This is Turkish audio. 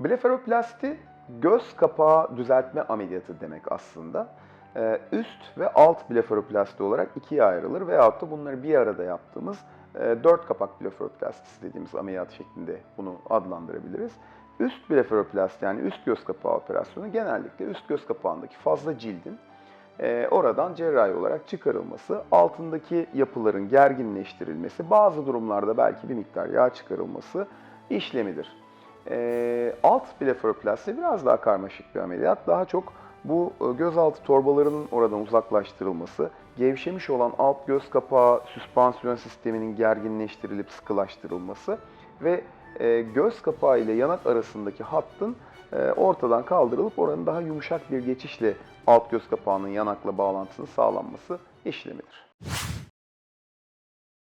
Blefaroplasti göz kapağı düzeltme ameliyatı demek aslında. Ee, Üst ve alt blefaroplasti olarak ikiye ayrılır veyahut da bunları bir arada yaptığımız e, dört kapak blefaroplastisi dediğimiz ameliyat şeklinde bunu adlandırabiliriz. Üst blefaroplasti yani üst göz kapağı operasyonu genellikle üst göz kapağındaki fazla cildin e, oradan cerrahi olarak çıkarılması, altındaki yapıların gerginleştirilmesi, bazı durumlarda belki bir miktar yağ çıkarılması işlemidir. E, alt blefaroplasti biraz daha karmaşık bir ameliyat. Daha çok bu e, gözaltı torbalarının oradan uzaklaştırılması, gevşemiş olan alt göz kapağı süspansiyon sisteminin gerginleştirilip sıkılaştırılması ve e, göz kapağı ile yanak arasındaki hattın e, ortadan kaldırılıp oranın daha yumuşak bir geçişle alt göz kapağının yanakla bağlantısının sağlanması işlemidir.